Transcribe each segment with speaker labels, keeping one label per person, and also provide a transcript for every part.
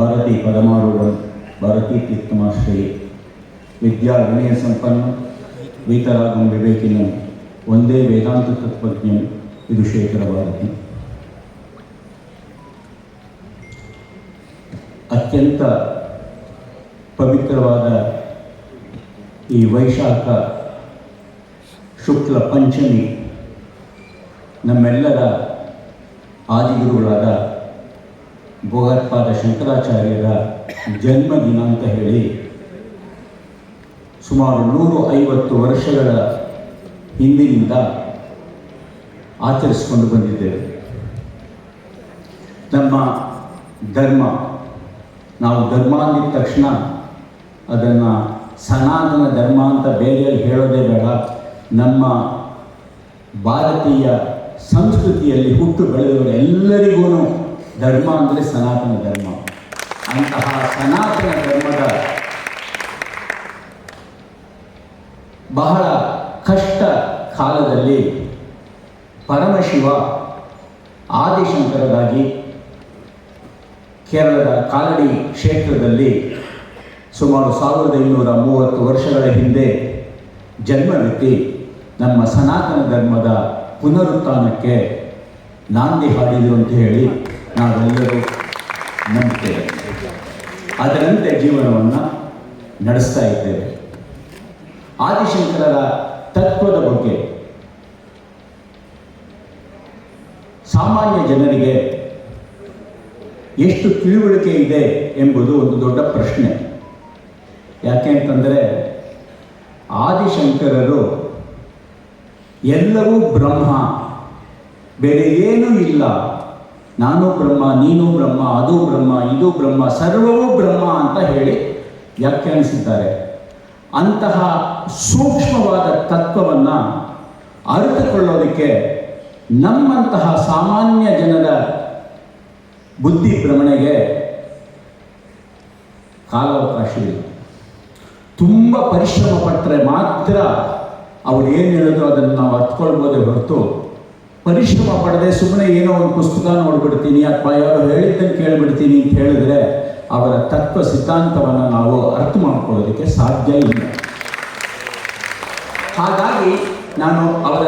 Speaker 1: ಭಾರತೀ ಪರಮಾರೂಢ, ಭಾರತೀ ತೀರ್ಥಮಾಶ್ರಯಿ. ವಿದ್ಯಾ ವಿನಯ ಸಂಪನ್ನ, ವೀತರಾಗಂ ವಿವೇಕಿನ, ಒಂದೇ ವೇದಾಂತ ತತ್ವಜ್ಞ, ಇದು ಶೇಖರ ಭಾರತಿ. ಅತ್ಯಂತ ಪವಿತ್ರವಾದ ಈ ವೈಶಾಖ ಶುಕ್ಲ ಪಂಚಮಿ ನಮ್ಮೆಲ್ಲರ ಆದಿಗುರುಗಳಾದ ಭಗವತ್ಪಾದ ಶಂಕರಾಚಾರ್ಯರ ಜನ್ಮದಿನ ಅಂತ ಹೇಳಿ ಸುಮಾರು ನೂರು ಐವತ್ತು ವರ್ಷಗಳ ಹಿಂದಿನಿಂದ ಆಚರಿಸಿಕೊಂಡು ಬಂದಿದ್ದೇವೆ. ನಮ್ಮ ಧರ್ಮ, ನಾವು ಧರ್ಮ ಅಂದಿದ ತಕ್ಷಣ ಅದನ್ನು ಸನಾತನ ಧರ್ಮ ಅಂತ ಬೇರೆಯಲ್ಲಿ ಹೇಳೋದೇ ಬೇಡ. ನಮ್ಮ ಭಾರತೀಯ ಸಂಸ್ಕೃತಿಯಲ್ಲಿ ಹುಟ್ಟು ಬೆಳೆದವರು ಎಲ್ಲರಿಗೂ ಧರ್ಮ ಅಂದರೆ ಸನಾತನ ಧರ್ಮ. ಅಂತಹ ಸನಾತನ ಧರ್ಮದ ಬಹಳ ಕಷ್ಟ ಕಾಲದಲ್ಲಿ ಪರಮಶಿವ ಆದಿಶಂಕರರಾಗಿ ಕೇರಳದ ಕಾಲಡಿ ಕ್ಷೇತ್ರದಲ್ಲಿ ಸುಮಾರು ಸಾವಿರದ ಇನ್ನೂರ ಮೂವತ್ತು ವರ್ಷಗಳ ಹಿಂದೆ ಜನ್ಮವೆತ್ತಿ ನಮ್ಮ ಸನಾತನ ಧರ್ಮದ ಪುನರುತ್ಥಾನಕ್ಕೆ ನಾಂದಿ ಹಾಡಿದರು ಅಂತ ಹೇಳಿ ನಾವೆಲ್ಲರೂ ನಂಬಿಕೆ ಅದರಂತೆ ಜೀವನವನ್ನು ನಡೆಸ್ತಾ ಇದ್ದೇವೆ. ಆದಿಶಂಕರರ ತತ್ವದ ಬಗ್ಗೆ ಸಾಮಾನ್ಯ ಜನರಿಗೆ ಎಷ್ಟು ತಿಳುವಳಿಕೆ ಇದೆ ಎಂಬುದು ಒಂದು ದೊಡ್ಡ ಪ್ರಶ್ನೆ. ಯಾಕೆ ಅಂತಂದರೆ ಆದಿಶಂಕರರು ಎಲ್ಲವೂ ಬ್ರಹ್ಮ, ಬೇರೆ ಏನೂ ಇಲ್ಲ. ನಾನು ಬ್ರಹ್ಮ, ನೀನು ಬ್ರಹ್ಮ, ಅದು ಬ್ರಹ್ಮ, ಇದು ಬ್ರಹ್ಮ, ಸರ್ವವೂ ಬ್ರಹ್ಮ ಅಂತ ಹೇಳಿ ವ್ಯಾಖ್ಯಾನಿಸಿದ್ದಾರೆ. ಅಂತಹ ಸೂಕ್ಷ್ಮವಾದ ತತ್ವವನ್ನು ಅರಿತುಕೊಳ್ಳೋದಕ್ಕೆ ನಮ್ಮಂತಹ ಸಾಮಾನ್ಯ ಜನರ ಬುದ್ಧಿ ಭ್ರಮಣೆಗೆ ಕಾಲಾವಕಾಶವಿಲ್ಲ ತುಂಬ ಪರಿಶ್ರಮ ಪಟ್ಟರೆ ಮಾತ್ರ ಅವ್ರು ಏನು ಹೇಳಿದ್ರು ಅದನ್ನು ನಾವು ಅರ್ಥಕೊಳ್ಬೋದೇ ಹೊರತು ಪರಿಶ್ರಮ ಪಡೆದೆ ಸುಮ್ಮನೆ ಏನೋ ಒಂದು ಪುಸ್ತಕ ನೋಡ್ಬಿಡ್ತೀನಿ ಅಥವಾ ಯಾರೋ ಹೇಳಿದ್ದನ್ನು ಕೇಳಿಬಿಡ್ತೀನಿ ಅಂತ ಹೇಳಿದ್ರೆ ಅವರ ತತ್ವ ಸಿದ್ಧಾಂತವನ್ನು ನಾವು ಅರ್ಥ ಮಾಡ್ಕೊಳ್ಳೋದಕ್ಕೆ ಸಾಧ್ಯ ಇಲ್ಲ. ಹಾಗಾಗಿ ನಾನು ಅವರ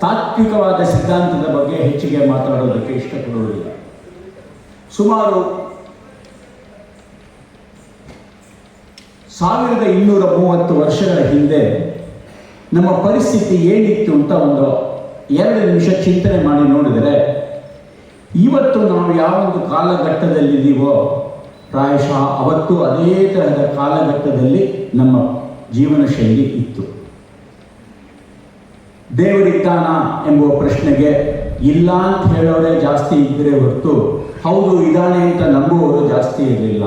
Speaker 1: ತಾತ್ವಿಕವಾದ ಸಿದ್ಧಾಂತದ ಬಗ್ಗೆ ಹೆಚ್ಚಿಗೆ ಮಾತಾಡೋದಕ್ಕೆ ಇಷ್ಟಪಡುವುದಿಲ್ಲ. ಸುಮಾರು ಸಾವಿರದ ಇನ್ನೂರ ಮೂವತ್ತು ವರ್ಷಗಳ ಹಿಂದೆ ನಮ್ಮ ಪರಿಸ್ಥಿತಿ ಏನಿತ್ತು ಅಂತ ಒಂದು ಎರಡು ನಿಮಿಷ ಚಿಂತನೆ ಮಾಡಿ ನೋಡಿದರೆ, ಇವತ್ತು ನಾವು ಯಾವೊಂದು ಕಾಲಘಟ್ಟದಲ್ಲಿದ್ದೀವೋ, ಪ್ರಾಯಶಃ ಅವತ್ತು ಅದೇ ತರಹದ ಕಾಲಘಟ್ಟದಲ್ಲಿ ನಮ್ಮ ಜೀವನ ಶೈಲಿ ಇತ್ತು. ದೇವರಿದ್ದಾನ ಎಂಬುವ ಪ್ರಶ್ನೆಗೆ ಇಲ್ಲ ಅಂತ ಹೇಳೋರೇ ಜಾಸ್ತಿ ಇದ್ದರೆ ಹೊರತು, ಹೌದು, ಇದ್ದಾನೆ ಅಂತ ನಂಬುವವರು ಜಾಸ್ತಿ ಇರಲಿಲ್ಲ.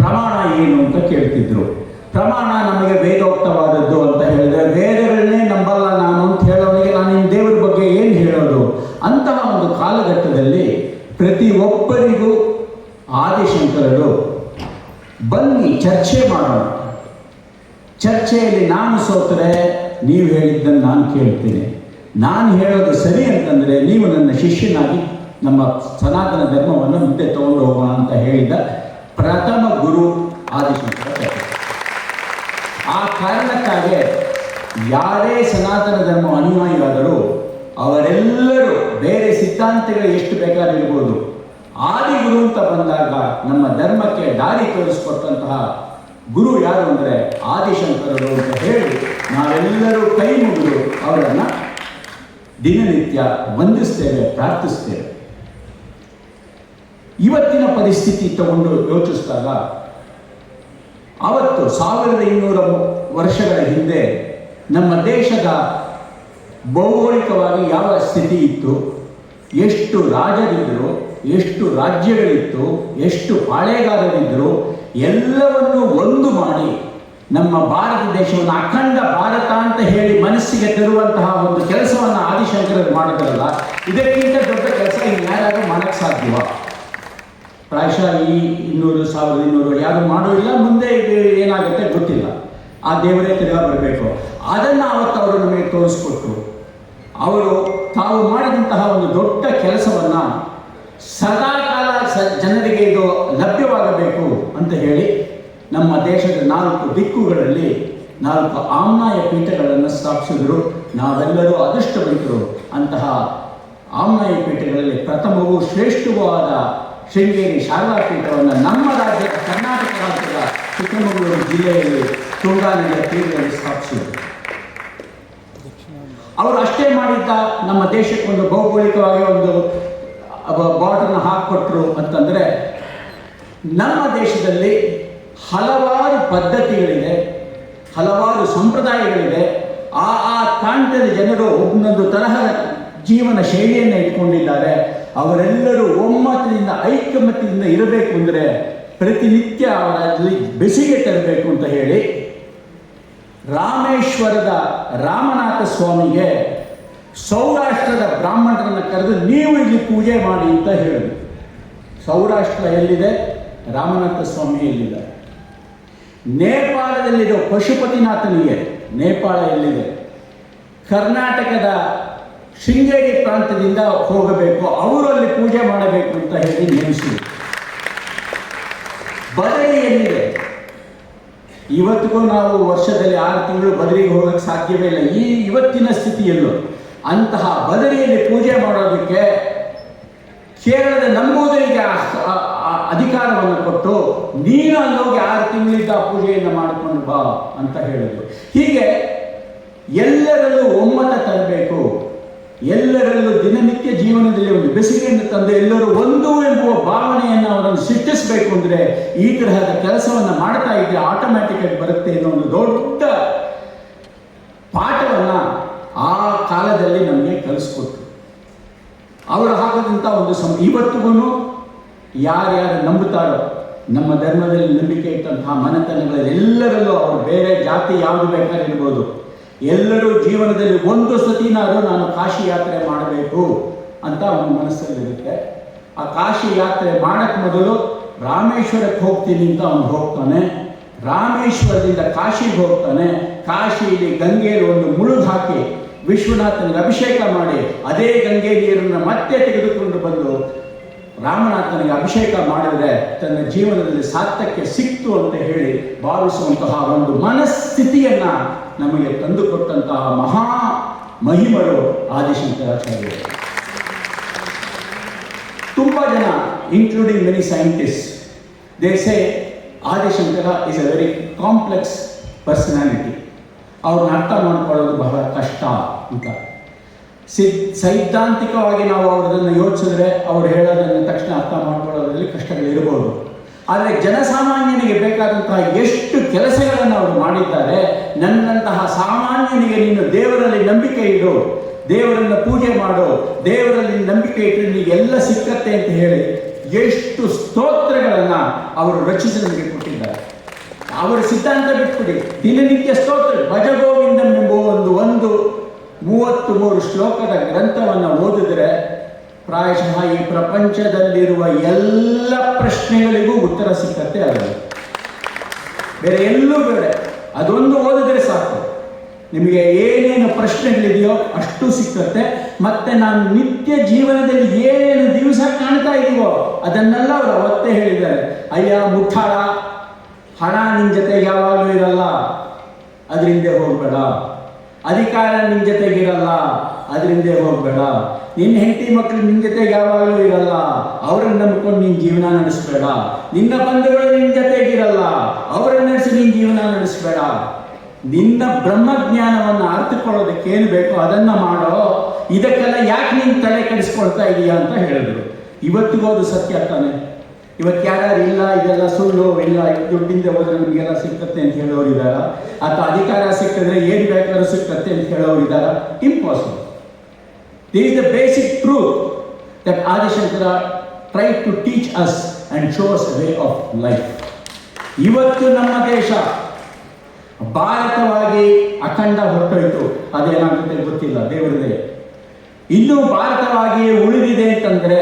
Speaker 1: ಪ್ರಮಾಣ ಏನು ಅಂತ ಕೇಳ್ತಿದ್ರು. ಪ್ರಮಾಣ ನಮಗೆ ವೇದೋಕ್ತವಾದದ್ದು ಅಂತ ಹೇಳಿದ್ರೆ, ವೇದಗಳನ್ನೇ ನಂಬಲ್ಲ ನಾನು ಅಂತ ಹೇಳೋನಿಗೆ ನಾನು ಇನ್ನು ದೇವರ ಬಗ್ಗೆ ಏನು ಹೇಳೋದು ಅಂತಹ ಒಂದು ಕಾಲಘಟ್ಟದಲ್ಲಿ ಪ್ರತಿಯೊಬ್ಬರಿಗೂ ಆದಿಶಂಕರರು, ಬನ್ನಿ ಚರ್ಚೆ ಮಾಡೋಣ. ಚರ್ಚೆಯಲ್ಲಿ ನಾನು ಸೋತರೆ, ನೀವು ಹೇಳಿದ್ದನ್ನು ನಾನು ಕೇಳ್ತೇನೆ. ನಾನು ಹೇಳೋದು ಸರಿ ಅಂತಂದರೆ, ನೀವು ನನ್ನ ಶಿಷ್ಯನಾಗಿ ನಮ್ಮ ಸನಾತನ ಧರ್ಮವನ್ನು ಮುಂದೆ ತಗೊಂಡು ಹೋಗೋಣ ಅಂತ ಹೇಳಿದ ಪ್ರಥಮ ಗುರು ಆದಿಶಂಕರ ಆ ಕಾರಣಕ್ಕಾಗಿ ಯಾರೇ ಸನಾತನ ಧರ್ಮ ಅನುಯಾಯಿಯಾದರೂ ಅವರೆಲ್ಲರೂ ಬೇರೆ ಸಿದ್ಧಾಂತಗಳು ಎಷ್ಟು ಬೇಕಾಗಿರ್ಬೋದು ಆದಿಗುರು ಅಂತ ಬಂದಾಗ ನಮ್ಮ ಧರ್ಮಕ್ಕೆ ದಾರಿ ತೋರಿಸ್ಕೊಟ್ಟಂತಹ ಗುರು ಯಾರು ಅಂದರೆ ಆದಿಶಂಕರರು ಅಂತ ಹೇಳಿ ನಾವೆಲ್ಲರೂ ಕೈ ಮುಗಿದು ಅವರನ್ನು ದಿನನಿತ್ಯ ವಂದಿಸ್ತೇವೆ, ಪ್ರಾರ್ಥಿಸ್ತೇವೆ. ಇವತ್ತಿನ ಪರಿಸ್ಥಿತಿ ತಗೊಂಡು ಯೋಚಿಸಿದಾಗ ಅವತ್ತು ಸಾವಿರದ ಇನ್ನೂರ ವರ್ಷಗಳ ಹಿಂದೆ ನಮ್ಮ ದೇಶದ ಭೌಗೋಳಿಕವಾಗಿ ಯಾವ ಸ್ಥಿತಿ ಇತ್ತು? ಎಷ್ಟು ರಾಜರಿದ್ದರು? ಎಷ್ಟು ರಾಜ್ಯಗಳಿತ್ತು? ಎಷ್ಟು ಪಾಳೆಗಾರರಿದ್ದರು? ಎಲ್ಲವನ್ನು ಒಂದು ಮಾಡಿ ನಮ್ಮ ಭಾರತ ದೇಶವನ್ನು ಅಖಂಡ ಭಾರತ ಅಂತ ಹೇಳಿ ಮನಸ್ಸಿಗೆ ತರುವಂತಹ ಒಂದು ಕೆಲಸವನ್ನು ಆದಿಶಂಕರರು ಮಾಡಿದ್ರಲ್ಲ, ಇದಕ್ಕಿಂತ ದೊಡ್ಡ ಕೆಲಸ ಇನ್ಯಾರಾದ್ರೂ ಮಾಡಕ್ಕೆ ಸಾಧ್ಯವ? ಪ್ರಾಯಶಃ ಈ ಇನ್ನೂರು, ಸಾವಿರದ ಇನ್ನೂರು ಯಾರು ಮಾಡೋದಿಲ್ಲ ಮುಂದೆ ಏನಾಗುತ್ತೆ ಗೊತ್ತಿಲ್ಲ. ಆ ದೇವರೇ ತಿರುಗಾ ಬರಬೇಕು. ಅದನ್ನು ಅವತ್ತು ಅವರು ನಮಗೆ ತೋರಿಸ್ಕೊಟ್ರು. ಅವರು ತಾವು ಮಾಡಿದಂತಹ ಒಂದು ದೊಡ್ಡ ಕೆಲಸವನ್ನು ಸದಾಕಾಲ ಸ ಜನರಿಗೆ ಇದು ಲಭ್ಯವಾಗಬೇಕು ಅಂತ ಹೇಳಿ ನಮ್ಮ ದೇಶದ ನಾಲ್ಕು ದಿಕ್ಕುಗಳಲ್ಲಿ ನಾಲ್ಕು ಆಮ್ನಾಯ ಪೀಠಗಳನ್ನು ಸ್ಥಾಪಿಸಿದರು. ನಾವೆಲ್ಲರೂ ಅದೃಷ್ಟವಂತರು ಅಂತಹ ಆಮ್ನಾಯ ಪೀಠಗಳಲ್ಲಿ ಪ್ರಥಮವೂ ಶ್ರೇಷ್ಠವೂ ಆದ ಶೃಂಗೇರಿ ಶಾರದಾ ಪೀಠವನ್ನು ನಮ್ಮ ರಾಜ್ಯದ ಕರ್ನಾಟಕ ರಾಜ್ಯದ ಚಿಕ್ಕಮಗಳೂರು ಜಿಲ್ಲೆಯಲ್ಲಿ ತುಂಗಾ ಪೀಠದಲ್ಲಿ ಸ್ಥಾಪಿಸಿದರು. ಅವರು ಅಷ್ಟೇ ಮಾಡಿದ್ದ ನಮ್ಮ ದೇಶಕ್ಕೊಂದು ಭೌಗೋಳಿಕವಾಗಿ ಒಂದು ಬಾರ್ಡರ್ನ ಹಾಕಿಕೊಟ್ರು ಅಂತಂದರೆ ನಮ್ಮ ದೇಶದಲ್ಲಿ ಹಲವಾರು ಪದ್ಧತಿಗಳಿದೆ, ಹಲವಾರು ಸಂಪ್ರದಾಯಗಳಿದೆ. ಆ ಆ ಪ್ರಾಂತ್ಯದ ಜನರು ಒಂದೊಂದು ತರಹದ ಜೀವನ ಶೈಲಿಯನ್ನು ಇಟ್ಕೊಂಡಿದ್ದಾರೆ. ಅವರೆಲ್ಲರೂ ಒಮ್ಮತದಿಂದ ಐಕ್ಯಮತದಿಂದ ಇರಬೇಕು ಅಂದರೆ ಪ್ರತಿನಿತ್ಯ ಅವರಲ್ಲಿ ಬೆಸಿಗೆ ತರಬೇಕು ಅಂತ ಹೇಳಿ ರಾಮೇಶ್ವರದ ರಾಮನಾಥ ಸ್ವಾಮಿಗೆ ಸೌರಾಷ್ಟ್ರದ ಬ್ರಾಹ್ಮಣರನ್ನು ಕರೆದು ನೀವು ಇಲ್ಲಿ ಪೂಜೆ ಮಾಡಿ ಅಂತ ಹೇಳಿ ಸೌರಾಷ್ಟ್ರ ಎಲ್ಲಿದೆ? ರಾಮನಾಥ ಸ್ವಾಮಿ ಎಲ್ಲಿದೆ? ನೇಪಾಳದಲ್ಲಿರೋ ಪಶುಪತಿನಾಥನಿಗೆ. ನೇಪಾಳ ಎಲ್ಲಿದೆ? ಕರ್ನಾಟಕದ ಶೃಂಗೇರಿ ಪ್ರಾಂತ್ಯದಿಂದ ಹೋಗಬೇಕು, ಅವರು ಅಲ್ಲಿ ಪೂಜೆ ಮಾಡಬೇಕು ಅಂತ ಹೇಳಿ ನೇಮಿಸಿದರು. ಬದಲಿ ಎಲ್ಲಿದೆ? ಇವತ್ತಿಗೂ ನಾವು ವರ್ಷದಲ್ಲಿ ಆರು ತಿಂಗಳು ಬದರಿಗೆ ಹೋಗಕ್ಕೆ ಸಾಧ್ಯವೇ ಇಲ್ಲ. ಈ ಇವತ್ತಿನ ಸ್ಥಿತಿಯಲ್ಲೂ ಅಂತಹ ಬದರಿಯಲ್ಲಿ ಪೂಜೆ ಮಾಡೋದಕ್ಕೆ ಕೇರಳದ ಆ ಅಧಿಕಾರವನ್ನು ಕೊಟ್ಟು ನೀನು ಅಲ್ಲೋಗಿ ಆರು ತಿಂಗಳಿದ್ದ ಪೂಜೆಯನ್ನು ಮಾಡಿಕೊಂಡು ಬಾ ಅಂತ ಹೇಳಿದ್ರು. ಹೀಗೆ ಎಲ್ಲರಲ್ಲೂ ಒಮ್ಮತ ತರಬೇಕು. ಎಲ್ಲರಲ್ಲೂ ದಿನನಿತ್ಯ ಜೀವನದಲ್ಲಿ ಒಂದು ಬೆಸಿಗೆಯನ್ನು ತಂದು ಎಲ್ಲರೂ ಒಂದು ಎಂಬುವ ಭಾವನೆಯನ್ನು ಅವರನ್ನು ಸೃಷ್ಟಿಸಬೇಕು ಅಂದರೆ ಈ ತರಹದ ಕೆಲಸವನ್ನು ಮಾಡ್ತಾ ಇದ್ರೆ ಆಟೋಮ್ಯಾಟಿಕ್ ಆಗಿ ಬರುತ್ತೆ ಅನ್ನೋ ಒಂದು ದೊಡ್ಡ ಪಾಠವನ್ನು ಆ ಕಾಲದಲ್ಲಿ ನಮಗೆ ಕಲಿಸ್ಕೊಟ್ರು. ಅವರು ಹಾಕದಂಥ ಒಂದು ಸಂ ಇವತ್ತಿಗೂ ಯಾರ್ಯಾರು ನಂಬುತ್ತಾರೋ, ನಮ್ಮ ಧರ್ಮದಲ್ಲಿ ನಂಬಿಕೆ ಇಟ್ಟಂತಹ ಮನೆತನಗಳಲ್ಲಿ ಎಲ್ಲರಲ್ಲೂ ಅವರು ಬೇರೆ ಜಾತಿ ಯಾವುದು ಬೇಕಾದ್ರೆ ಇರ್ಬೋದು ಎಲ್ಲರೂ ಜೀವನದಲ್ಲಿ ಒಂದು ಯಾತ್ರೆ ಮಾಡಬೇಕು ಅಂತ ಅವನ ಮನಸ್ಸಲ್ಲಿರುತ್ತೆ ಆ ಕಾಶಿ ಯಾತ್ರೆ ಮಾಡಕ್ಕೆ ಮೊದಲು ರಾಮೇಶ್ವರಕ್ಕೆ ಹೋಗ್ತೀನಿ ಅಂತ ಅವನು ಹೋಗ್ತಾನೆ. ರಾಮೇಶ್ವರದಿಂದ ಕಾಶಿಗೆ ಹೋಗ್ತಾನೆ. ಕಾಶಿಯಲ್ಲಿ ಗಂಗೆಯಲ್ಲಿ ಒಂದು ಮುಳುಗು ಹಾಕಿ ವಿಶ್ವನಾಥನಿಗೆ ಅಭಿಷೇಕ ಮಾಡಿ ಅದೇ ಗಂಗೆ ನೀರನ್ನು ಮತ್ತೆ ತೆಗೆದುಕೊಂಡು ಬಂದು ರಾಮನಾಥನಿಗೆ ಅಭಿಷೇಕ ಮಾಡಿದರೆ ತನ್ನ ಜೀವನದಲ್ಲಿ ಸಾರ್ಥಕ್ಕೆ ಸಿಕ್ತು ಅಂತ ಹೇಳಿ ಭಾವಿಸುವಂತಹ ಒಂದು ಮನಸ್ಥಿತಿಯನ್ನ ನಮಗೆ ತಂದುಕೊಟ್ಟಂತಹ ಮಹಾ ಮಹಿಮರು ಆದಿಶಂಕರಾಚಾರ್ಯರು ತುಂಬ ಜನ including many scientist they say Adi Shankara is a very complex personality ಅವ್ರನ್ನ ಅರ್ಥ ಮಾಡ್ಕೊಳ್ಳೋದು ಬಹಳ ಕಷ್ಟ ಅಂತ. ಸೈದ್ಧಾಂತಿಕವಾಗಿ ನಾವು ಅವರನ್ನು ಯೋಚಿಸಿದ್ರೆ ಅವ್ರು ಹೇಳೋದನ್ನು ತಕ್ಷಣ ಅರ್ಥ ಮಾಡ್ಕೊಳ್ಳೋದ್ರಲ್ಲಿ ಕಷ್ಟಗಳಿರ್ಬೋದು. ಆದರೆ ಜನಸಾಮಾನ್ಯನಿಗೆ ಬೇಕಾದಂತಹ ಎಷ್ಟು ಕೆಲಸಗಳನ್ನು ಅವರು ಮಾಡಿದ್ದಾರೆ, ನನ್ನಂತಹ ಸಾಮಾನ್ಯನಿಗೆ ನೀನು ದೇವರಲ್ಲಿ ನಂಬಿಕೆ ಇಡು, ದೇವರನ್ನು ಪೂಜೆ ಮಾಡು, ದೇವರಲ್ಲಿ ನಂಬಿಕೆ ಇಟ್ಟರೆ ನಿನಗೆ ಎಲ್ಲ ಸಿಕ್ಕತ್ತೆ ಅಂತ ಹೇಳಿ ಎಷ್ಟು ಸ್ತೋತ್ರಗಳನ್ನು ಅವರು ರಚಿಸಿ ನಮಗೆ ಕೊಟ್ಟಿದ್ದಾರೆ. ಅವರ ಸಿದ್ಧಾಂತ ಬಿಟ್ಬಿಡಿ. ದಿನನಿತ್ಯ ಸ್ತೋತ್ರ ಭಜಗೋವಿಂದನ್ ಒಂದು ಒಂದು ಮೂವತ್ತು ಮೂರು ಶ್ಲೋಕದ ಗ್ರಂಥವನ್ನು ಓದಿದರೆ ಪ್ರಾಯಶಃ ಈ ಪ್ರಪಂಚದಲ್ಲಿರುವ ಎಲ್ಲ ಪ್ರಶ್ನೆಗಳಿಗೂ ಉತ್ತರ ಸಿಕ್ಕತ್ತೆ ಅದರಲ್ಲಿ ಬೇರೆ ಎಲ್ಲೂ ಬೇರೆ ಅದೊಂದು ಓದಿದ್ರೆ ಸಾಕು. ನಿಮಗೆ ಏನೇನು ಪ್ರಶ್ನೆಗಳಿದೆಯೋ ಅಷ್ಟು ಸಿಕ್ಕತ್ತೆ ಮತ್ತೆ ನಾನು ನಿತ್ಯ ಜೀವನದಲ್ಲಿ ಏನೇನು ದಿವಸ ಕಾಣ್ತಾ ಇದೀವೋ ಅದನ್ನೆಲ್ಲ ಅವರು ಅವತ್ತೇ ಹೇಳಿದ್ದಾರೆ. ಅಯ್ಯ, ಮುಠಾಳ, ಹಣ ನಿನ್ನ ಜೊತೆ ಯಾವಾಗಲೂ ಇರಲ್ಲ. ಅದರಿಂದ ಹೋಗಬೇಡ. ಅಧಿಕಾರ ನಿನ್ನ ಜೊತೆಗಿರಲ್ಲ ಅದರಿಂದ ಹೋಗಬೇಡ. ನಿನ್ನ ಹೆಂಡತಿ ಮಕ್ಕಳು ನಿನ್ನ ಜೊತೆಗೆ ಯಾವಾಗಲೂ ಇರಲ್ಲ, ಅವರನ್ನು ನಂಬಿಕೊಂಡು ನಿನ್ನ ಜೀವನ ನಡೆಸಬೇಡ. ನಿನ್ನ ಬಂಧುಗಳು ನಿನ್ನ ಜೊತೆಗಿರಲ್ಲ ಅವರನ್ನ ನಡೆಸಿ ನಿನ್ನ ಜೀವನ ನಡೆಸಬೇಡ. ನಿನ್ನ ಬ್ರಹ್ಮಜ್ಞಾನವನ್ನು ಅರ್ಥಕೊಳ್ಳೋದಕ್ಕೆ ಏನು ಬೇಕೋ ಅದನ್ನ ಮಾಡೋ, ಇದಕ್ಕೆಲ್ಲ ಯಾಕೆ ನೀನು ತಲೆ ಕೆಡಿಸ್ಕೊಳ್ತಾ ಇದೀಯಾ ಅಂತ ಹೇಳಿದ್ರು. ಇವತ್ತಿಗೂ ಅದು ಸತ್ಯ ತಾನೆ. ಇವತ್ತು ಯಾರ್ಯಾರು ಇಲ್ಲ, ಇದೆಲ್ಲ ಸುಳ್ಳು ಇಲ್ಲ ದುಡ್ಡಿಂದ ಹೋದ್ರೆ ನಮಗೆಲ್ಲ ಸಿಕ್ಕತ್ತೆ ಅಂತ ಹೇಳೋರು ಇದ್ದಾರ? ಅಥವಾ ಅಧಿಕಾರ ಸಿಕ್ಕಿದ್ರೆ ಏನು ಬೇಕಾದ್ರೂ ಸಿಕ್ಕತ್ತೆ ಅಂತ ಹೇಳೋರು ಇದ್ದಾರ? Impossible this is the basic truth that Adi Shankara try to teach us and shows way of life ಇವತ್ತು ನಮ್ಮ ದೇಶ ಭಾರತವಾಗಿ ಅಖಂಡ ಹೊರಟೋಯ್ತು. ಅದೇನಾಗುತ್ತೆ ಗೊತ್ತಿಲ್ಲ, ದೇವರದೇ. ಇನ್ನೂ ಭಾರತವಾಗಿಯೇ ಉಳಿದಿದೆ ಅಂತಂದ್ರೆ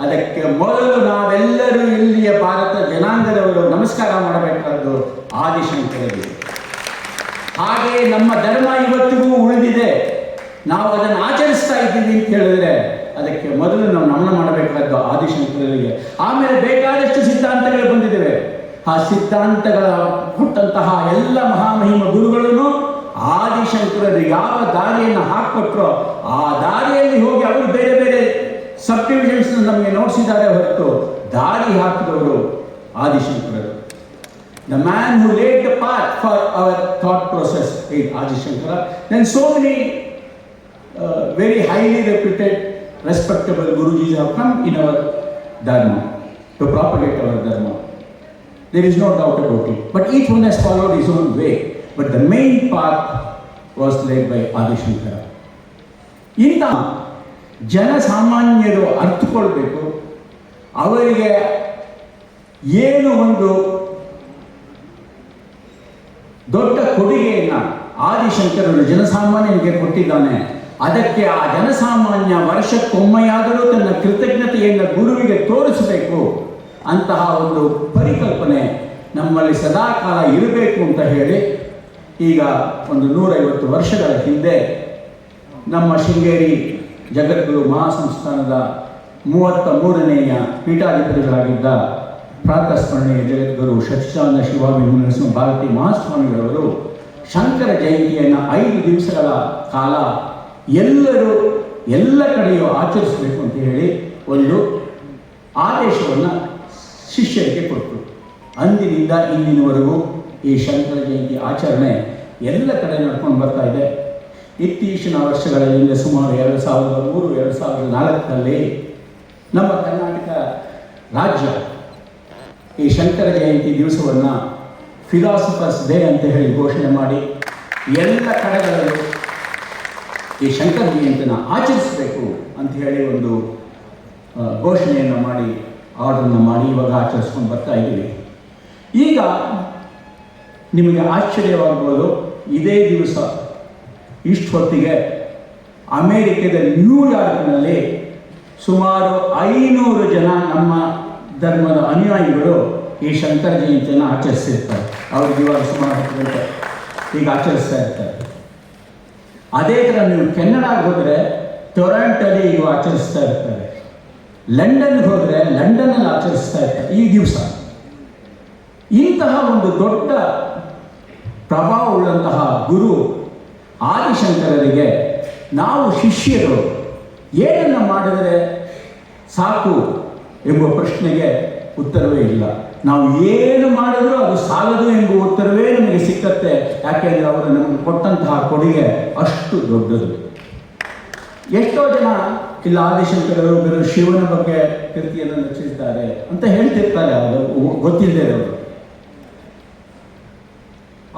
Speaker 1: ಅದಕ್ಕೆ ಮೊದಲು ನಾವೆಲ್ಲರೂ ಇಲ್ಲಿಯ ಭಾರತ ಜನಾಂಗದವರು ನಮಸ್ಕಾರ ಮಾಡಬೇಕಾದ್ದು ಆದಿಶಂಕರರಿಗೆ. ಹಾಗೆ ನಮ್ಮ ಧರ್ಮ ಇವತ್ತಿಗೂ ಉಳಿದಿದೆ. ನಾವು ಅದನ್ನು ಆಚರಿಸ್ತಾ ಇದ್ದೀವಿ ಅಂತ ಹೇಳಿದ್ರೆ ಅದಕ್ಕೆ ಮೊದಲು ನಾವು ನಮನ ಮಾಡಬೇಕಾದ್ದು ಆದಿಶಂಕರರಿಗೆ. ಆಮೇಲೆ ಬೇಕಾದಷ್ಟು ಸಿದ್ಧಾಂತಗಳು ಬಂದಿದ್ದೇವೆ. ಆ ಸಿದ್ಧಾಂತಗಳ ಕೊಟ್ಟಂತಹ ಎಲ್ಲ ಮಹಾಮಹಿಮ ಗುರುಗಳನ್ನು ಆದಿಶಂಕರರು ಯಾವ ದಾರಿಯನ್ನು ಹಾಕಿಕೊಟ್ರೋ ಆ ದಾರಿಯಲ್ಲಿ ಹೋಗಿ ಅವರು ಬೇರೆ ಬೇರೆ ಸಬ್ ಡಿವಿಷನ್ಸ್ ನಮಗೆ ನೋಡಿಸಿದ್ದಾರೆ ಹೊರತು ದಾರಿ ಹಾಕಿದವರು ಆದಿಶಂಕರರು The man who laid the path for our thought process is Adi Shankara. Then so many uh, very highly reputed, respectable Gurujis have come in our Dharma to propagate our Dharma. There is no doubt about it. But each one has followed his own way. But the main path was laid by Adi Shankara. ಇಂಥ ಜನಸಾಮಾನ್ಯರು ಅರ್ಥಕೊಳ್ಬೇಕು ಅವರಿಗೆ ಏನು ಒಂದು ದೊಡ್ಡ ಕೊಡುಗೆಯನ್ನು ಆದಿಶಂಕರನು ಜನಸಾಮಾನ್ಯನಿಗೆ ಕೊಟ್ಟಿದ್ದಾನೆ. ಅದಕ್ಕೆ ಆ ಜನಸಾಮಾನ್ಯ ವರ್ಷಕ್ಕೊಮ್ಮೆಯಾದರೂ ತನ್ನ ಕೃತಜ್ಞತೆಯನ್ನು ಗುರುವಿಗೆ ತೋರಿಸಬೇಕು ಅಂತಹ ಒಂದು ಪರಿಕಲ್ಪನೆ ನಮ್ಮಲ್ಲಿ ಸದಾಕಾಲ ಇರಬೇಕು ಅಂತ ಹೇಳಿ ಈಗ ಒಂದು ನೂರೈವತ್ತು ವರ್ಷಗಳ ಹಿಂದೆ ನಮ್ಮ ಶೃಂಗೇರಿ ಜಗದ್ಗುರು ಮಹಾಸಂಸ್ಥಾನದ ಮೂವತ್ತ ಮೂರನೆಯ ಪೀಠಾಧಿಪತಿಗಳಾಗಿದ್ದ ಪ್ರಾತಸ್ಮರಣೀಯ ಜಗದ್ಗುರು ಸಚ್ಚಿದಾನಂದ ಶಿವಾಮಿ ನರಸಿಂಹ ಭಾರತಿ ಮಹಾಸ್ವಾಮಿಗಳವರು ಶಂಕರ ಜಯಂತಿಯನ್ನು ಐದು ದಿವಸಗಳ ಕಾಲ ಎಲ್ಲರೂ ಎಲ್ಲ ಕಡೆಯೂ ಆಚರಿಸಬೇಕು ಅಂತ ಹೇಳಿ ಒಂದು ಆದೇಶವನ್ನು ಶಿಷ್ಯರಿಗೆ ಕೊಟ್ಟರು ಅಂದಿನಿಂದ ಇಂದಿನವರೆಗೂ ಈ ಶಂಕರ ಜಯಂತಿ ಆಚರಣೆ ಎಲ್ಲ ಕಡೆ ನಡ್ಕೊಂಡು ಬರ್ತಾ ಇದೆ. ಇತ್ತೀಚಿನ ವರ್ಷಗಳಲ್ಲಿ ಸುಮಾರು ಎರಡು ಸಾವಿರದ ಮೂರು, ಎರಡು ಸಾವಿರದ ನಾಲ್ಕರಲ್ಲಿ ನಮ್ಮ ಕರ್ನಾಟಕ ರಾಜ್ಯ ಈ ಶಂಕರ ಜಯಂತಿ ದಿವಸವನ್ನು ಫಿಲಾಸಫರ್ಸ್ ಡೇ ಅಂತ ಹೇಳಿ ಘೋಷಣೆ ಮಾಡಿ ಎಲ್ಲ ಕಡೆಗಳಲ್ಲಿ ಈ ಶಂಕರ ಜಯಂತಿನ ಆಚರಿಸಬೇಕು ಅಂತ ಹೇಳಿ ಒಂದು ಘೋಷಣೆಯನ್ನು ಮಾಡಿ, ಆರ್ಡರ್ನ ಮಾಡಿ ಇವಾಗ ಆಚರಿಸ್ಕೊಂಡು ಬರ್ತಾ ಇದ್ದೀವಿ. ಈಗ ನಿಮಗೆ ಆಶ್ಚರ್ಯವಾಗ್ಬೋದು, ಇದೇ ದಿವಸ ಇಷ್ಟು ಹೊತ್ತಿಗೆ ಅಮೇರಿಕದ ನ್ಯೂಯಾರ್ಕ್ನಲ್ಲಿ ಸುಮಾರು ಐನೂರು ಜನ ನಮ್ಮ ಧರ್ಮದ ಅನುಯಾಯಿಗಳು ಈ ಶಂಕರ ಜಯಂತಿಯನ್ನು ಆಚರಿಸಿರ್ತಾರೆ. ಅವ್ರಿಗೆ ಇವಾಗ ಸುಮಾರು ಈಗ ಆಚರಿಸ್ತಾ ಇರ್ತಾರೆ. ಅದೇ ಥರ ನೀವು ಕೆನಡಾಗೆ ಹೋದರೆ ಟೊರಾಂಟಲ್ಲಿ ಇವು ಆಚರಿಸ್ತಾ ಇರ್ತಾರೆ. ಲಂಡನ್ಗೆ ಹೋದರೆ ಲಂಡನಲ್ಲಿ ಆಚರಿಸ್ತಾ ಇರ್ತಾರೆ. ಈ ದಿವಸ. ಇಂತಹ ಒಂದು ದೊಡ್ಡ ಪ್ರಭಾವ ಉಳ್ಳಂತಹ ಗುರು ಆದಿಶಂಕರರಿಗೆ ನಾವು ಶಿಷ್ಯರು ಏನನ್ನು ಮಾಡಿದರೆ ಸಾಕು ಎಂಬ ಪ್ರಶ್ನೆಗೆ ಉತ್ತರವೇ ಇಲ್ಲ. ನಾವು ಏನು ಮಾಡಿದರೂ ಅದು ಸಾಲದು ಎಂಬ ಉತ್ತರವೇ ನಮಗೆ ಸಿಕ್ಕತ್ತೆ. ಯಾಕೆಂದರೆ ಅವರು ನಮಗೆ ಕೊಟ್ಟಂತಹ ಕೊಡುಗೆ ಅಷ್ಟು ದೊಡ್ಡದು. ಎಷ್ಟೋ ಜನ ಇಲ್ಲ ಆದಿಶಂಕರರು ಶಿವನ ಬಗ್ಗೆ ಕೃತಿಯನ್ನು ರಚಿಸಿದ್ದಾರೆ ಅಂತ ಹೇಳ್ತಿರ್ತಾರೆ ಅದು ಗೊತ್ತಿಲ್ಲದೆ ಅವರು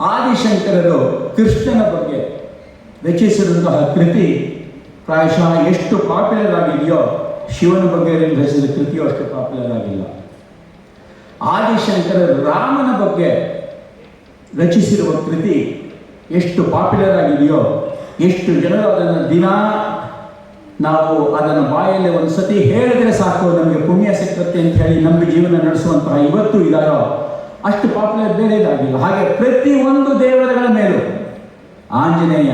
Speaker 1: ಆದಿಶಂಕರರು ಕೃಷ್ಣನ ಬಗ್ಗೆ ರಚಿಸಿರುವಂತಹ ಕೃತಿ ಪ್ರಾಯಶಃ ಎಷ್ಟು ಪಾಪ್ಯುಲರ್ ಆಗಿದೆಯೋ ಶಿವನ ಬಗ್ಗೆ ರಚಿಸಿದ ಕೃತಿಯು ಅಷ್ಟು ಪಾಪ್ಯುಲರ್ ಆಗಿಲ್ಲ. ಆದಿಶಂಕರ ರಾಮನ ಬಗ್ಗೆ ರಚಿಸಿರುವ ಕೃತಿ ಎಷ್ಟು ಪಾಪ್ಯುಲರ್ ಆಗಿದೆಯೋ, ಎಷ್ಟು ಜನರು ಅದನ್ನು ದಿನ ನಾವು ಅದನ್ನು ಬಾಯಲ್ಲಿ ಒಂದು ಸತಿ ಹೇಳಿದ್ರೆ ಸಾಕು, ನಮಗೆ ಪುಣ್ಯ ಸಿಕ್ಕತ್ತೆ ಅಂತ ಹೇಳಿ ನಮ್ಮ ಜೀವನ ನಡೆಸುವಂತಹ ಇವತ್ತು ಇದಾರೋ ಅಷ್ಟು ಪಾಪ್ಯುಲರ್ ಬೇರೆ ಇದಾಗಿಲ್ಲ. ಹಾಗೆ ಪ್ರತಿಯೊಂದು ದೇವರುಗಳ ಮೇಲೂ ಆಂಜನೇಯ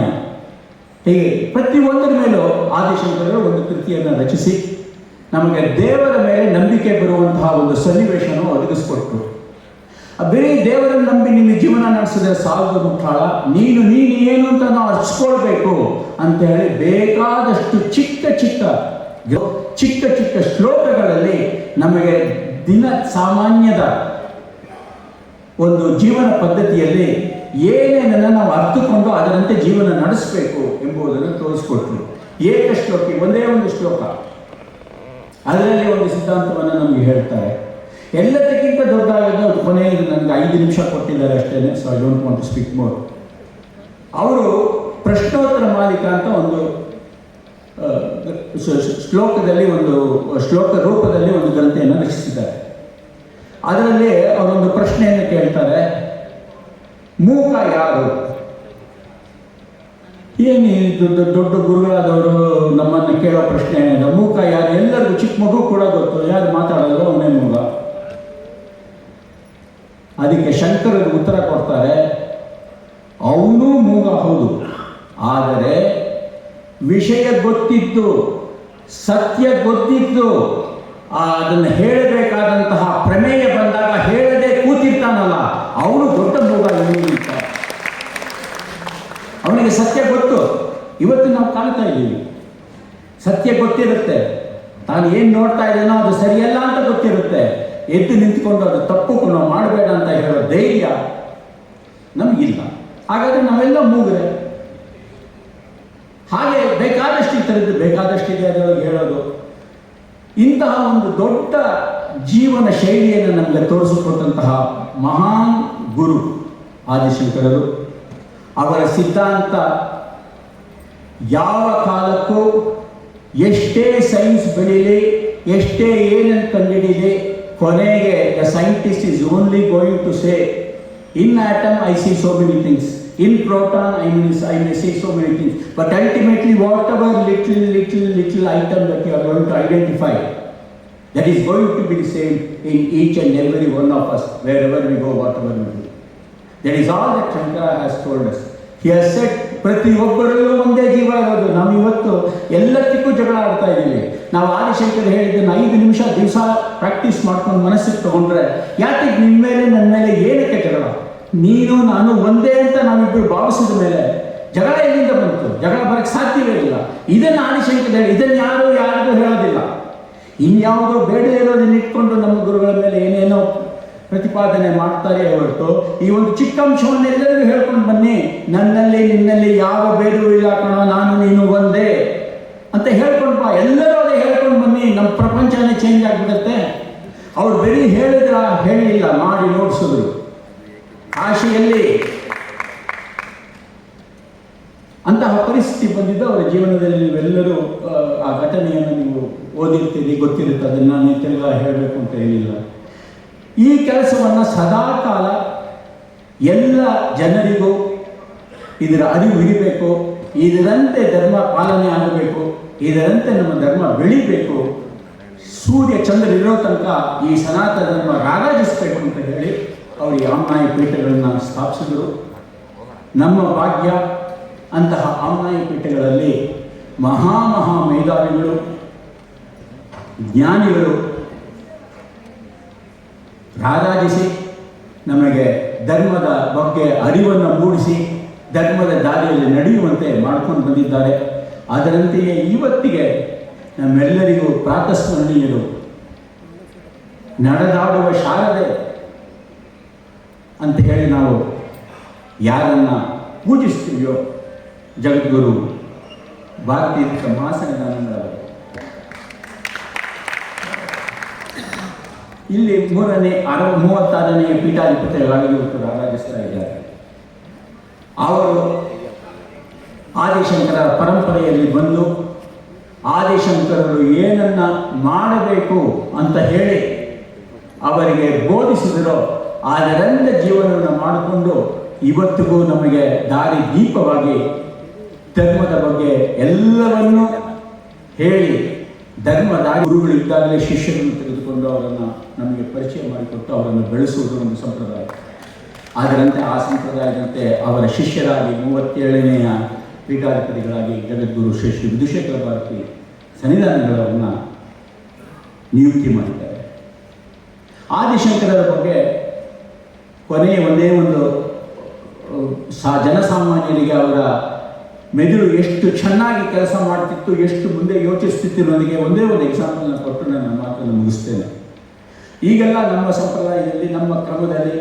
Speaker 1: ಹೀಗೆ ಒಂದರ ಮೇಲೂ ಆದಿಶಂಕರರು ಒಂದು ಕೃತಿಯನ್ನು ರಚಿಸಿ ನಮಗೆ ದೇವರ ಮೇಲೆ ನಂಬಿಕೆ ಬರುವಂತಹ ಒಂದು ಸನ್ನಿವೇಶವನ್ನು ಒದಗಿಸ್ಕೊಟ್ರು. ಬರೀ ದೇವರನ್ನು ನಂಬಿ ನಿನ್ನ ಜೀವನ ನಡೆಸಿದ್ರೆ ಸಾಲದ ಮುಟ್ಟಾಳ ನೀನು ನೀನು ಏನು ಅಂತ ನಾವು ಅರ್ಚ್ಕೊಳ್ಬೇಕು ಅಂತ ಹೇಳಿ ಬೇಕಾದಷ್ಟು ಚಿಕ್ಕ ಚಿಕ್ಕ ಚಿಕ್ಕ ಚಿಕ್ಕ ಶ್ಲೋಕಗಳಲ್ಲಿ ನಮಗೆ ದಿನ ಸಾಮಾನ್ಯದ ಒಂದು ಜೀವನ ಪದ್ಧತಿಯಲ್ಲಿ ಏನೇನನ್ನು ನಾವು ಅರ್ಥಕೊಂಡು ಅದರಂತೆ ಜೀವನ ನಡೆಸಬೇಕು ಎಂಬುದನ್ನು ತೋರಿಸ್ಕೊಟ್ರು. ಏಕ ಶ್ಲೋಕಿ, ಒಂದೇ ಒಂದು ಶ್ಲೋಕ. ಅದರಲ್ಲಿ ಒಂದು ಸಿದ್ಧಾಂತವನ್ನು ನಮಗೆ ಹೇಳ್ತಾರೆ. ಎಲ್ಲದಕ್ಕಿಂತ ದೊಡ್ಡದಾದ ಕೊನೆಯಲ್ಲಿ ನನಗೆ ಐದು ನಿಮಿಷ ಕೊಟ್ಟಿದ್ದಾರೆ ಅಷ್ಟೇ so I don't want to speak more ಅವರು ಪ್ರಶ್ನೋತ್ತರ ಮಾಲಿಕ ಅಂತ ಒಂದು ಶ್ಲೋಕದಲ್ಲಿ ಒಂದು, ಶ್ಲೋಕ ರೂಪದಲ್ಲಿ ಒಂದು ಗ್ರಂಥೆಯನ್ನು ರಚಿಸಿದ್ದಾರೆ. ಅದರಲ್ಲಿ ಅವರೊಂದು ಪ್ರಶ್ನೆಯನ್ನು ಕೇಳ್ತಾರೆ. ಮೂಕ ಯಾರು ಏನು ದೊಡ್ಡ ದೊಡ್ಡ ಗುರುಗಳಾದವರು ನಮ್ಮನ್ನು ಕೇಳೋ ಪ್ರಶ್ನೆ ಏನಿದೆ? ಮೂಕ ಯಾರು ಎಲ್ಲರಿಗೂ ಚಿಕ್ಕ ಮಗು ಕೂಡ ಗೊತ್ತು. ಯಾರು ಮಾತಾಡೋದು? ಅವನೇ ಮೂಗ. ಅದಕ್ಕೆ ಶಂಕರರು ಉತ್ತರ ಕೊಡ್ತಾರೆ, ಅವನು ಮೂಗ ಹೌದು. ಆದರೆ ವಿಷಯ ಗೊತ್ತಿತ್ತು, ಸತ್ಯ ಗೊತ್ತಿದ್ದು ಆ ಅದನ್ನು ಹೇಳಬೇಕಾದಂತಹ ಪ್ರಮೇಯ ಬಂದಾಗ ಹೇಳದೆ ಕೂತಿರ್ತಾನಲ್ಲ, ಅವನು ದೊಡ್ಡ ಮೃಗ ಅವನಿಗೆ ಸತ್ಯ ಗೊತ್ತು. ಇವತ್ತು ನಾವು ಕಾಣ್ತಾ ಇದ್ದೀವಿ. ಸತ್ಯ ಗೊತ್ತಿರುತ್ತೆ. ತಾನು ಏನು ನೋಡ್ತಾ ಇದ್ದೀನೋ ಅದು ಸರಿಯಲ್ಲ ಅಂತ ಗೊತ್ತಿರುತ್ತೆ. ಎದ್ದು ನಿಂತ್ಕೊಂಡು ಅದು ತಪ್ಪು ನಾವು ಮಾಡಬೇಡ ಅಂತ ಹೇಳೋ ಧೈರ್ಯ ನಮಗಿಲ್ಲ ಹಾಗಾದ್ರೆ ನಾವೆಲ್ಲ ಮೂಗ್ರೆ. ಹಾಗೆ ಬೇಕಾದಷ್ಟು ಈ ಥರದ್ದು ಬೇಕಾದಷ್ಟಿದೆ ಅದರೊಳಗೆ ಹೇಳೋದು. ಇಂತಹ ಒಂದು ದೊಡ್ಡ ಜೀವನ ಶೈಲಿಯನ್ನು ನಮಗೆ ತೋರಿಸಿಕೊಟ್ಟಂತಹ ಮಹಾನ್ ಗುರು ಆದಿಶಂಕರರು. ಅವರ ಸಿದ್ಧಾಂತ, ಯಾವ ಕಾಲಕ್ಕೂ ಎಷ್ಟೇ ಸೈನ್ಸ್ ಬೆಳೀಲಿ, ಎಷ್ಟೇ ಏನನ್ನು ಕಂಡಿಡೀಲಿ ಕೊನೆಗೆ the scientist is only going to say, in atom I see so many things. Proton I means I may see so many things but ultimately whatever little little little item that you are going to identify that is going to be the same in each and every one of us, wherever we go, whatever we do. That is all that Shankara has told us. He has said, ಪ್ರತಿಯೊಬ್ಬರಲ್ಲೂ ಒಂದೇ ಜೀವ ಇರೋದು ನಾವು ಇವತ್ತು ಎಲ್ಲದಕ್ಕೂ ಜಗಳ ಆಡ್ತಾ ಇದ್ದೀವಿ ನಾವು ಆದಿಶಂಕರ್ ಹೇಳಿದ್ದನ್ನು ಐದು ನಿಮಿಷ ದಿವಸ ಪ್ರಾಕ್ಟೀಸ್ ಮಾಡ್ಕೊಂಡು ಮನಸ್ಸಿಗೆ ತಗೊಂಡ್ರೆ ಯಾಕೆ ನಿಮ್ಮ ಮೇಲೆ ನನ್ನ ಮೇಲೆ ಏನಕ್ಕೆ ಜಗಳ ನೀನು, ನಾನು ಒಂದೇ ಅಂತ ನಾವಿಬ್ಬರು ಭಾವಿಸಿದ ಮೇಲೆ ಜಗಳ ಎಲ್ಲಿಂದ ಬಂತು? ಜಗಳ ಬರಕ್ಕೆ ಸಾಧ್ಯವೇ ಇಲ್ಲ. ಇದನ್ನು ಆದಿಶಂಕರ್ ಹೇಳಿ, ಇದನ್ನು ಯಾರು ಯಾರಿಗೂ ಹೇಳೋದಿಲ್ಲ. ಇನ್ಯಾವುದೋ ಬೇಡ ಇರೋದನ್ನ ಇಟ್ಕೊಂಡು ನಮ್ಮ ಗುರುಗಳ ಮೇಲೆ ಏನೇನೋ ಪ್ರತಿಪಾದನೆ ಮಾಡ್ತಾರೆ ಹೊರತು, ಈ ಒಂದು ಚಿಕ್ಕ ಅಂಶವನ್ನು ಎಲ್ಲರಿಗೂ ಹೇಳ್ಕೊಂಡು ಬನ್ನಿ. ನನ್ನಲ್ಲಿ, ನಿನ್ನಲ್ಲಿ ಯಾವ ಬೇಡವೂ ಇಲ್ಲ ಕಣ, ನಾನು, ನೀನು ಒಂದೇ ಅಂತ ಹೇಳ್ಕೊಂಡು ಬಾ. ಎಲ್ಲರೂ ಅದೇ ಹೇಳ್ಕೊಂಡು ಬನ್ನಿ. ನಮ್ಮ ಪ್ರಪಂಚನೇ ಚೇಂಜ್ ಆಗಿಬಿಡುತ್ತೆ. ಅವ್ರು ಬರೀ ಹೇಳಿದ್ರ, ಹೇಳಿಲ್ಲ. ಮಾಡಿ, ನೋಡಿಸಿದ್ರು. ಕಾಶಿಯಲ್ಲಿ ಅಂತಹ ಪರಿಸ್ಥಿತಿ ಬಂದಿದ್ದು ಅವರ ಜೀವನದಲ್ಲಿ ನೀವೆಲ್ಲರೂ ಆ, ಘಟನೆಯನ್ನು ನೀವು ಓದಿರ್ತೀರಿ ಗೊತ್ತಿರುತ್ತೆ ಅದನ್ನು ನಾನು ತಿರ್ಗಾ ಹೇಳಬೇಕು ಅಂತ ಏನಿಲ್ಲ. ಈ ಕೆಲಸವನ್ನು ಸದಾ ಕಾಲ ಎಲ್ಲ ಜನರಿಗೂ ಇದರ ಅರಿವು ಇರಬೇಕು. ಇದರಂತೆ ಧರ್ಮ ಪಾಲನೆ ಆಗಬೇಕು. ಇದರಂತೆ ನಮ್ಮ ಧರ್ಮ ಬೆಳಿಬೇಕು. ಸೂರ್ಯ ಚಂದ್ರ ಇರೋ ತನಕ ಈ ಸನಾತನ ಧರ್ಮ ರಾರಾಜಿಸಬೇಕು ಅಂತ ಹೇಳಿ ಅವರು ಆಮ್ನಾಯಿ ಪೀಠಗಳನ್ನು ಸ್ಥಾಪಿಸಿದರು? ನಮ್ಮ ಭಾಗ್ಯ ಅಂತಹ ಆಮ್ನಾಯಿ ಪೀಠಗಳಲ್ಲಿ ಮಹಾ ಮಹಾ ಮೇಧಾವಿಗಳು, ಜ್ಞಾನಿಗಳು ರಾರಾಜಿಸಿ ನಮಗೆ ಧರ್ಮದ ಬಗ್ಗೆ ಅರಿವನ್ನು ಮೂಡಿಸಿ ಧರ್ಮದ ದಾರಿಯಲ್ಲಿ ನಡೆಯುವಂತೆ ಮಾಡ್ಕೊಂಡು ಬಂದಿದ್ದಾರೆ. ಅದರಂತೆಯೇ ಇವತ್ತಿಗೆ ನಮ್ಮೆಲ್ಲರಿಗೂ ಪ್ರಾತಸ್ಮರಣೀಯರು, ನಡೆದಾಡುವ ಶಾರದೆ ಅಂತ ಹೇಳಿ ನಾವು ಯಾರನ್ನ ಪೂಜಿಸ್ತೀವಿಯೋ ಜಗದ್ಗುರು ಭಾರತೀಯ ಮಹಾಸಂವಿಧಾನಗಳವರು ಇಲ್ಲಿ ಮೂರನೇ ಅರ ಮೂವತ್ತಾರನೆಯ ಪೀಠಾಧಿಪತಿಗಳಾಗಿ ಇವತ್ತು ಆರಾಧಿಸ್ತಾ ಇದ್ದಾರೆ. ಅವರು ಆದಿಶಂಕರ ಪರಂಪರೆಯಲ್ಲಿ ಬಂದು ಆದಿಶಂಕರರು ಏನನ್ನ ಮಾಡಬೇಕು ಅಂತ ಹೇಳಿ ಅವರಿಗೆ ಬೋಧಿಸಿದರೋ ಅದರಿಂದ ಜೀವನವನ್ನು ಮಾಡಿಕೊಂಡು ಇವತ್ತಿಗೂ ನಮಗೆ ದಾರಿ ದೀಪವಾಗಿ ಧರ್ಮದ ಬಗ್ಗೆ ಎಲ್ಲವನ್ನೂ ಹೇಳಿ ಧರ್ಮ ದಾರಿ ಗುರುಗಳಿದ್ದಾಗಲೇ ಶಿಷ್ಯರನ್ನು ತೆಗೆದುಕೊಂಡು ಅವರನ್ನು ನಮಗೆ ಪರಿಚಯ ಮಾಡಿಕೊಟ್ಟು ಅವರನ್ನು ಬೆಳೆಸುವುದು ಒಂದು ಸಂಪ್ರದಾಯ. ಅದರಂತೆ ಆ ಸಂಪ್ರದಾಯದಂತೆ ಅವರ ಶಿಷ್ಯರಾಗಿ ಮೂವತ್ತೇಳನೆಯ ಪೀಠಾಧಿಪತಿಗಳಾಗಿ ಜಗದ್ಗುರು ಶ್ರೀ ಶ್ರೀ ವಿಧುಶೇಖರ ಭಾರತಿ ಸನ್ನಿಧಾನಗಳನ್ನು ನಿಯುಕ್ತಿ ಮಾಡಿದ್ದಾರೆ. ಆದಿಶಂಕರರ ಬಗ್ಗೆ ಕೊನೆಯ ಒಂದೇ ಒಂದು ಸಾ, ಜನಸಾಮಾನ್ಯರಿಗೆ ಅವರ ಮೆದುಳು ಎಷ್ಟು ಚೆನ್ನಾಗಿ ಕೆಲಸ ಮಾಡ್ತಿತ್ತು, ಎಷ್ಟು ಮುಂದೆ ಯೋಚಿಸ್ತಿತ್ತು ನನಗೆ ಒಂದೇ ಒಂದು ಎಕ್ಸಾಂಪಲ್ನ ಕೊಟ್ಟು ನಾನು ಮಾತನ್ನು ಮುಗಿಸ್ತೇನೆ. ಈಗೆಲ್ಲ ನಮ್ಮ ಸಂಪ್ರದಾಯದಲ್ಲಿ, ನಮ್ಮ ಕ್ರಮದಲ್ಲಿ